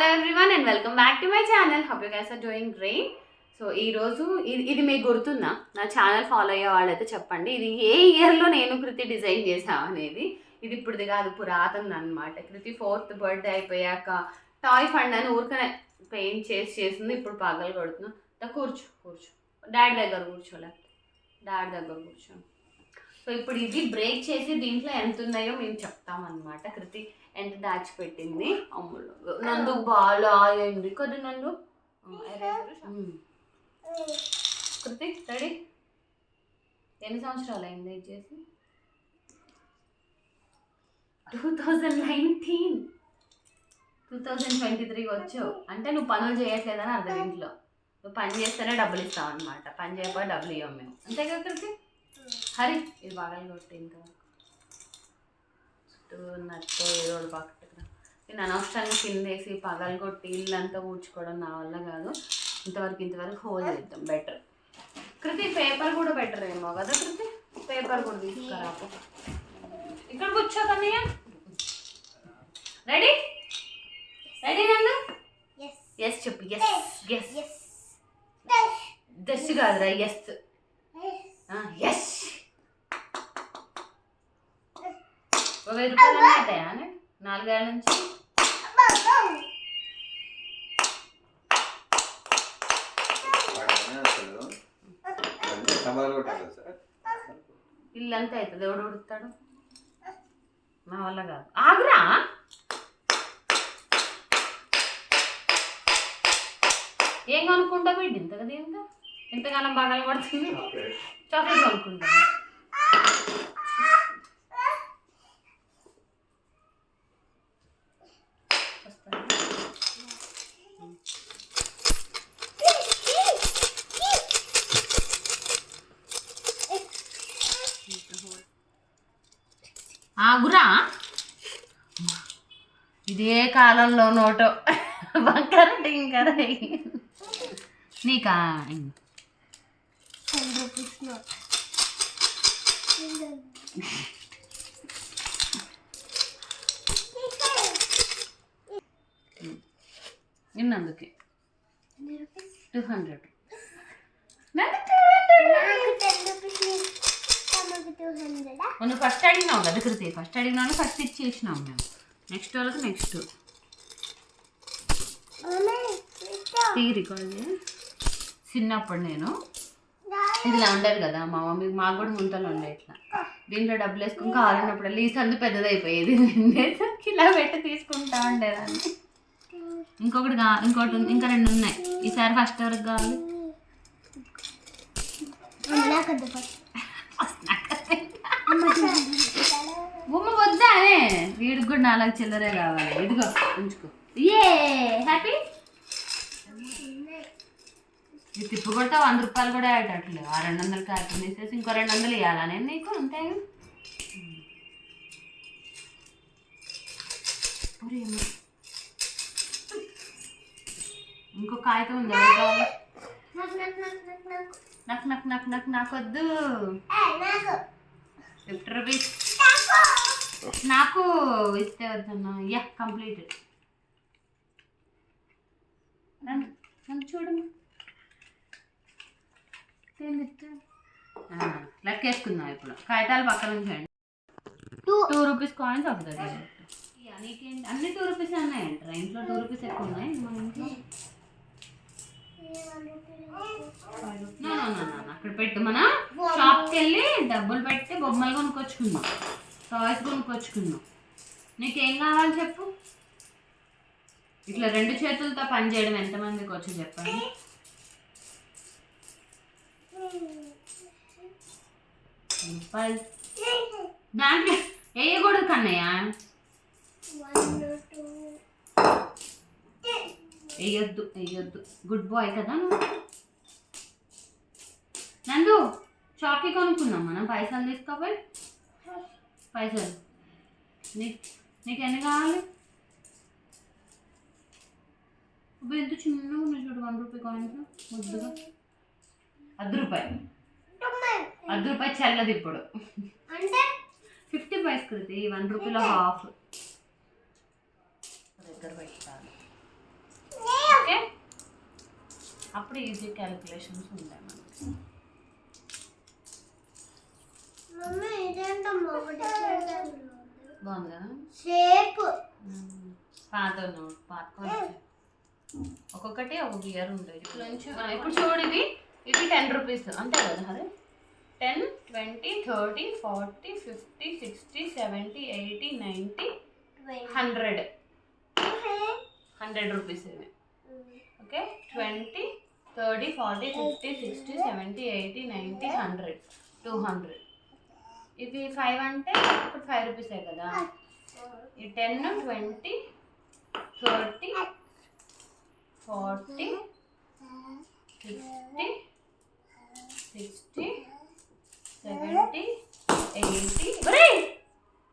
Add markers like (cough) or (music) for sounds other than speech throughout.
Hello everyone and welcome back to my channel how you guys are doing great so ఈరోజు ఇది ఇది మీకు గుర్తుందా? నా ఛానల్ ఫాలో అయ్యే వాళ్ళైతే చెప్పండి. ఇది ఏ ఇయర్లో నేను కృతి డిజైన్ చేసాం అనేది? ఇది ఇప్పుడుది కాదు పురాతన అనమాట కృతి ఫోర్త్ బర్త్డే అయిపోయాక టాయ్ ఫండ్ అని ఊరికనే పెయింట్ చేసి చేసింది. ఇప్పుడు పగలు కొడుతున్నా. దా కూర్చో కూర్చో. డాడీ దగ్గర కూర్చోలే. డాడీ దగ్గర కూర్చో. సో ఇప్పుడు ఇది బ్రేక్ చేసి దీంట్లో ఎంత ఉన్నాయో మేము చెప్తామన్నమాట కృతి ఎంత దాచిపెట్టింది అమ్ములు నందు బాగా అయింది కదా నందు? ఉమ్. కృతి రెడీ? ఎన్ని సంవత్సరాలు అయింది చేసి? Two thousand nineteen. Two thousand twenty త్రీకి వచ్చావు. అంటే నువ్వు పనులు చేయట్లేదని అర్థం ఇంట్లో. నువ్వు పని చేస్తేనే డబ్బులు ఇస్తావు అనమాట పని చేయకపోతే డబ్బులు ఇవ్వం మేము. అంతే కదా కృతి హరి ఇది బాగా కొట్టి ఇంకా చుట్టూ నట్టు ఏదో ఒకటి పక్కన నేను అనవసరంగా కిందేసి పగలు కొట్టి ఇల్లంతా ఊడ్చుకోవడం నా వల్ల కాదు ఇంతవరకు ఇంతవరకు హోల్ చేద్దాం బెటర్ కృతి పేపర్ కూడా బెటర్ ఏమో కదా కృతి పేపర్ కూడా తీసుకురాపు ఇక్కడ కూర్చో Kannayya ready ready Nandu yes చెప్పు ఎస్ ఎస్ జస్ట్ కాదురా ఎస్ ఎస్ ఒక వెయ్యి రూపాయలు అవుతాయా అనే? నాలుగేళ్ళ నుంచి? ఇల్లు అంతా అవుతుంది. ఎవడు ఉడుతాడు మా వల్ల కాదు. ఆగురా! ఏం కొనుక్కుంటా బిడ్డ ఇంత కదా ఇంత ఇంతకాలం బాగా పడుతుంది. చాక్లెట్ కొనుక్కుంటా వస్తాను. ఆగురా. ఇదే కాలంలో నోటో. వంకర టింకర. నీకా? ఇన్నందుకే టూ హండ్రెడ్. మొన్న ఫస్ట్ అడిగినావు కదా కృతి? ఫస్ట్ అడిగినాను ఫస్ట్ ఇచ్చేసినాం మేము. నెక్స్ట్ వాళ్ళకి నెక్స్ట్ చిన్నప్పుడు నేను. ఇట్లా ఉండదు కదా మా మమ్మీ మాకు కూడా ముంతలు ఉండే ఇట్లా. దీంట్లో డబ్బులు వేసుకుని కావాలన్నప్పుడు ఈ సందు పెద్దదైపోయేది. (laughs) ఇలా పెట్టి తీసుకుంటా ఉండేదాన్ని. ఇంకొకటి కా ఇంకోటి ఉంది- ఇంకా రెండు ఉన్నాయి. ఈసారి ఫస్ట్ ఎవరికి కావాలి? బొమ్మ వద్దా? అనే వీడికి కూడా నాలుగు చిల్లరే కావాలి. ఇదిగో ఉంచుకో. ఏ హ్యాపీ? ఇది తిప్పు కొట్టా వంద రూపాయలు కూడా అయ్యేటట్లు ఆ రెండు వందలు కార్టూన్ తీసేసి ఇంకో రెండు వందలు ఇవ్వాలా నేను నీకు అంతే. ఇంకో కాగితం ఉంది ఎవరికి కావాలి? నాకు నాకు నాకు నాకు నాకు. వద్దు. ఫిఫ్టీ రూపీస్ నాకు ఇస్తే వద్దన్నా. యా కంప్లీటెడ్ నన్ను నన్ను చూడమ్మా. లెక్కేసుకుందాం ఇప్పుడు. కాగితాలు పక్కన ఉంచండి. టూ. రూపీస్ కాయిన్స్ అవుతుంది నీకేంటి? అన్ని టూ రూపీస్ ఉన్నాయంటారా ఇంట్లో టూ రూపీస్ ఎక్కువ ఉన్నాయి మన ఇంట్లో. అక్కడ పెట్టు. మన షాప్కి వెళ్ళి డబ్బులు పెట్టి బొమ్మలు కొనుక్కొచ్చుకున్నాం. టాయ్స్ కొనుక్కొచ్చుకున్నాం. నీకేం కావాలి చెప్పు? ఇట్లా రెండు చేతులతో పని చేయడం ఎంతమందికి వచ్చి చెప్పండి? దాంట్లో వేయకూడదు కన్నయ్య. వేయొద్దు వేయొద్దు. గుడ్ బాయ్ కదా నువ్వు. నందు చాకీ కొనుక్కుందాం మనం? పైసలు తీసుకోపోయి? పైసలు. నీకు నీకు ఎన్ని కావాలి? ఇప్పుడు ఎంత చిన్నగా ఉన్నాయి చూడు వన్ రూపీ కాయిన్స్. ముద్దుగా. అర్ధ రూపాయి. అర్ధ రూపాయి చల్లది ఇప్పుడు. అంటే? ఫిఫ్టీ పైస్ కృతి వన్ రూపీలో హాఫ్. దగ్గర పెట్టాలి. అప్పుడు ఈజీ క్యాలిక్యులేషన్స్ ఉంటాయి మనకి. బాగుంది కదా? షేప్. పాత నోట్ పాత. ఒక్కొక్కటి ఒక్కొక్క ఇయర్ ఉంటుంది ఇప్పుడు నుంచి ఆ, ఇప్పుడు చూడు ఇది ఇది టెన్ రూపీస్ అంతే కదా Hare ten twenty thirty forty fifty sixty seventy eighty ninety hundred hundred rupees ఇవి. Okay twenty thirty forty fifty sixty seventy eighty ninety hundred two hundred ఇవి ఫైవ్ అంటే ఇప్పుడు ఫైవ్ రూపీసే కదా? ఈ ten twenty thirty forty fifty sixty seventy eighty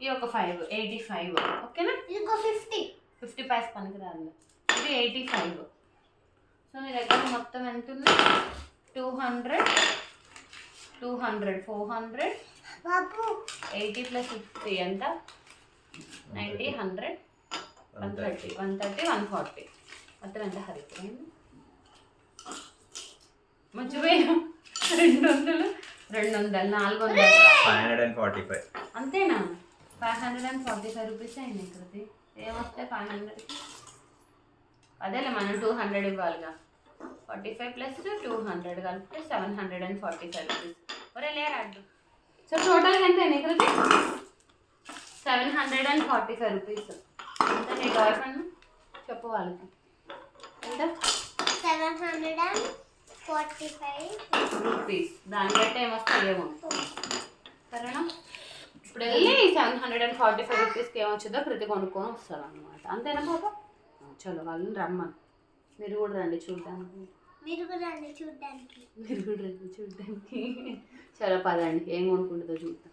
ఈ ఒక five eighty five ఓకేనా? ఇంకో ఫిఫ్టీ ఫిఫ్టీ పైస్ పనికిరాదు. ఇది ఎయిటీ ఫైవ్ సో నీ దగ్గర మొత్తం ఎంత ఉంది? Two hundred two hundred four hundred eighty plus fifty ఎంత? Ninety hundred? One thirty one thirty one forty. మొత్తం ఎంత హరిపోయింది? మర్చిపోయాను. రెండు వందలు రెండు వందలు నాలుగు వందలు. Five hundred and forty five. అంతేనా? Five hundred and forty five rupees అయింది కృతి ఏమొస్తే ఫైవ్ హండ్రెడ్కి? అదేలే మనం two hundred ఇవ్వాలిగా. Forty five plus two hundred కలిపితే seven hundred and forty five rupees. ఒరే లేరు సో టోటల్గా ఎంత అయింది Kriti seven hundred and forty five rupees ఎంత నీ బాయ్ ఫ్రెండ్ చెప్పు వాళ్ళకి. ఎంత? Seven hundred and forty five rupees దాన్ని బట్టి ఏమొస్తాయేమో సరేనా? ఇప్పుడు వెళ్ళి seven hundred and forty five రూపీస్కి ఏమొచ్చిందో కృతి కొనుక్కొని వస్తారు అనమాట అంతేనా పాప? చలో వాళ్ళని రమ్మని. మీరు కూడా రండి చూడడానికి మీరు కూడా రండి చూడ్డానికి. మీరు కూడా రండి చూడడానికి. చలో పదండి. ఏం కొనుక్కుంటుందో చూద్దాం.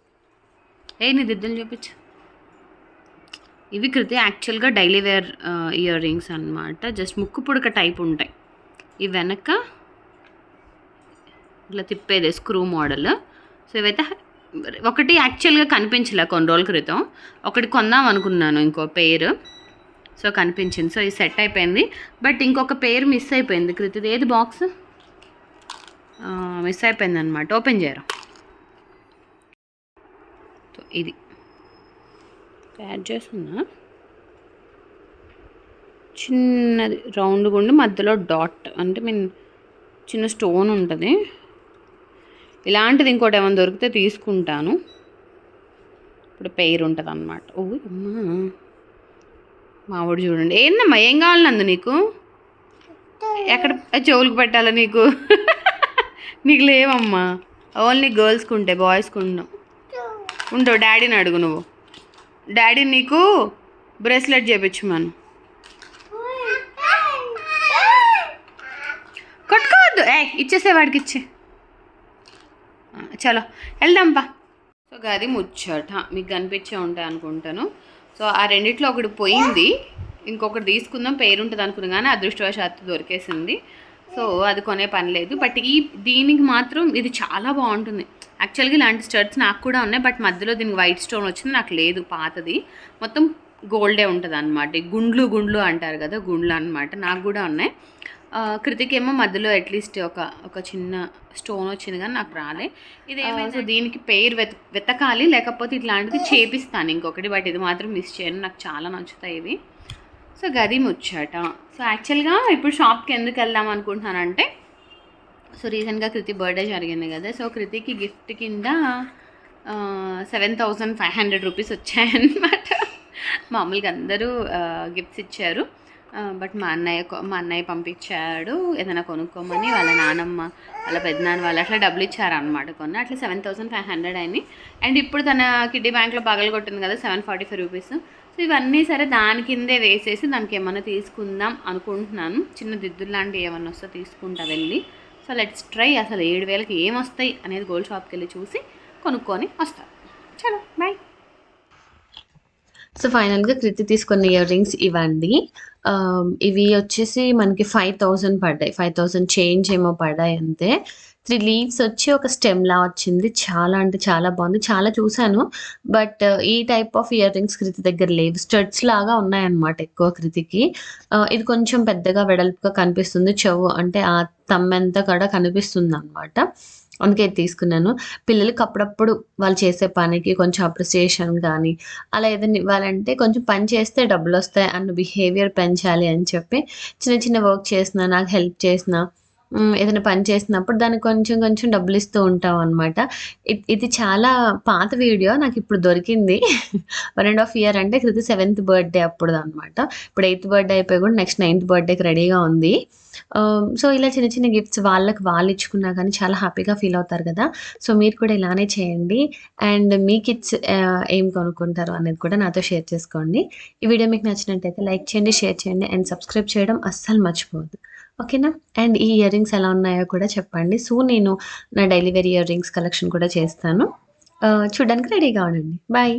ఏ నీ దిద్దులు చూపించు. ఇవి కృతి యాక్చువల్గా డైలీ వేర్ ఇయర్ రింగ్స్ అనమాట జస్ట్ ముక్కు పుడక టైప్ ఉంటాయి. ఇవి వెనక ఇట్లా తిప్పేది స్క్రూ మోడల్ సో ఇవైతే ఒకటి యాక్చువల్గా కనిపించలే కొన్ని రోజుల క్రితం. ఒకటి కొందాం అనుకున్నాను ఇంకో పేరు సో కనిపించింది. సో ఇది సెట్ అయిపోయింది. బట్ ఇంకొక పేరు మిస్ అయిపోయింది. కృతిది ఏది బాక్స్? మిస్ అయిపోయింది అనమాట ఓపెన్ చేయరు? ఇది. యాడ్ చేస్తున్నా. చిన్నది రౌండ్గా ఉండి మధ్యలో డాట్. అంటే మీన్ చిన్న స్టోన్ ఉంటుంది. ఇలాంటిది ఇంకోటి ఏమైనా దొరికితే తీసుకుంటాను. ఇప్పుడు పేరు ఉంటుంది అన్నమాట ఓ అమ్మా. మావాడు చూడండి. ఏందమ్మా? ఏం కావాలి నందు నీకు? ఎక్కడ చెవులకు పెట్టాలా నీకు? (laughs) నీకు లేవమ్మా. ఓన్లీ గర్ల్స్కి ఉంటాయి బాయ్స్కి ఉండవు ఉండవు డాడీని అడుగు నువ్వు. డాడీ నీకు బ్రేస్లెట్ చేపించమను కొట్టుకోవద్దు. ఏ ఇచ్చేసే వాడికి ఇచ్చే. చలో. వెళ్దాంపా సో గది ముచ్చట. మీకు కనిపించే ఉంటాయి అనుకుంటాను. సో ఆ రెండిట్లో ఒకటి పోయింది. ఇంకొకటి తీసుకుందాం పేరు ఉంటుంది అనుకున్నాను కానీ అదృష్టవశాత్తు దొరికేసింది. సో అది కొనే పని లేదు. బట్ ఈ దీనికి మాత్రం ఇది చాలా బాగుంటుంది. యాక్చువల్గా ఇలాంటి స్టర్ట్స్ నాకు కూడా ఉన్నాయి. బట్ మధ్యలో దీనికి వైట్ స్టోన్ వచ్చింది. నాకు లేదు పాతది. మొత్తం గోల్డే ఉంటుంది అనమాట గుండ్లు గుండ్లు అంటారు కదా గుండ్లు అనమాట నాకు కూడా ఉన్నాయి. కృతికి ఏమో మధ్యలో అట్లీస్ట్ ఒక ఒక చిన్న స్టోన్ వచ్చింది కానీ నాకు రాలే. ఇది సో దీనికి పేరు వెత వెతకాలి లేకపోతే ఇట్లాంటిది చేపిస్తాను ఇంకొకటి బట్ ఇది మాత్రం మిస్ చేయను. నాకు చాలా నచ్చుతాయి ఇవి. సో గది ముచ్చట. సో యాక్చువల్గా ఇప్పుడు షాప్కి ఎందుకు వెళ్దాం అనుకుంటున్నానంటే సో రీసెంట్గా కృతి బర్త్డే జరిగింది కదా. సో కృతికి గిఫ్ట్ కింద seven thousand five hundred rupees వచ్చాయన్నమాట. మామూలుగా అందరూ గిఫ్ట్స్ ఇచ్చారు. బట్ మా అన్నయ్య మా అన్నయ్య పంపించాడు ఏదైనా కొనుక్కోమని వాళ్ళ నానమ్మ వాళ్ళ పెద్దనాన్న వాళ్ళు అట్లా డబ్బులు ఇచ్చారనమాట కొన్ని. అట్లా సెవెన్ థౌసండ్ ఫైవ్ హండ్రెడ్ అయినాయి అండ్ ఇప్పుడు తన కిడ్డీ బ్యాంక్లో పగలు కొట్టింది కదా seven forty five rupees. So ఇవన్నీ సరే దాని కిందే వేసేసి దానికి ఏమైనా తీసుకుందాం అనుకుంటున్నాను. చిన్న దిద్దులు లాంటివి ఏమన్నా వస్తే తీసుకుంటా వెళ్ళి. So let's try. అసలు ఏడు వేలకి ఏం వస్తాయి అనేది గోల్డ్ షాప్కి వెళ్ళి చూసి కొనుక్కొని వస్తాను చలో బాయ్. సో ఫైనల్గా కృతి తీసుకున్న ఇయర్ రింగ్స్ ఇవ్వండి ఇవి వచ్చేసి మనకి ఫైవ్ థౌజండ్ పడ్డాయి. ఫైవ్ థౌజండ్ చేంజ్ ఏమో పడ్డాయి అంతే. త్రీ లీవ్స్ వచ్చి ఒక స్టెమ్లా వచ్చింది. చాలా అంటే చాలా బాగుంది. చాలా చూశాను. బట్ ఈ type of earrings Kriti దగ్గర లేవు. స్టడ్స్ లాగా ఉన్నాయన్నమాట ఎక్కువ కృతికి. ఇది కొంచెం పెద్దగా వెడల్పుగా కనిపిస్తుంది. చెవు అంటే ఆ తమ్మెంత కూడా కనిపిస్తుంది అనమాట అందుకే తీసుకున్నాను. పిల్లలకి అప్పుడప్పుడు వాళ్ళు చేసే పనికి కొంచెం అప్రిసియేషన్ కానీ అలా ఏదైనా ఇవ్వాలంటే కొంచెం పని చేస్తే డబ్బులు వస్తాయి అన్న బిహేవియర్ పెంచాలి అని చెప్పి చిన్న చిన్న వర్క్ చేసిన నాకు హెల్ప్ చేసిన ఏదైనా పని చేసినప్పుడు దానికి కొంచెం కొంచెం డబ్బులు ఇస్తూ ఉంటాం అనమాట ఇది చాలా పాత వీడియో నాకు ఇప్పుడు దొరికింది. (laughs) వన్ అండ్ హాఫ్ ఇయర్ అంటే క్రితం సెవెంత్ బర్త్డే అప్పుడు అనమాట ఇప్పుడు ఎయిత్ బర్త్డే అయిపోయి కూడా నెక్స్ట్ నైన్త్ బర్త్డేకి రెడీగా ఉంది. సో ఇలా చిన్న చిన్న గిఫ్ట్స్ వాళ్ళకి వాళ్ళు ఇచ్చుకున్నా కానీ చాలా హ్యాపీగా ఫీల్ అవుతారు కదా. సో మీరు కూడా ఇలానే చేయండి. అండ్ మీ కిడ్స్ ఏం కొనుక్కుంటారు అనేది కూడా నాతో షేర్ చేసుకోండి. ఈ వీడియో మీకు నచ్చినట్టయితే లైక్ చేయండి షేర్ చేయండి అండ్ సబ్స్క్రైబ్ చేయడం అస్సలు మర్చిపోవద్దు. ఓకేనా? అండ్ ఈ ఇయర్ రింగ్స్ ఎలా ఉన్నాయో కూడా చెప్పండి. సో నేను నా daily wear earrings collection కూడా చేస్తాను. చూడడానికి రెడీగా ఉండండి. బాయ్.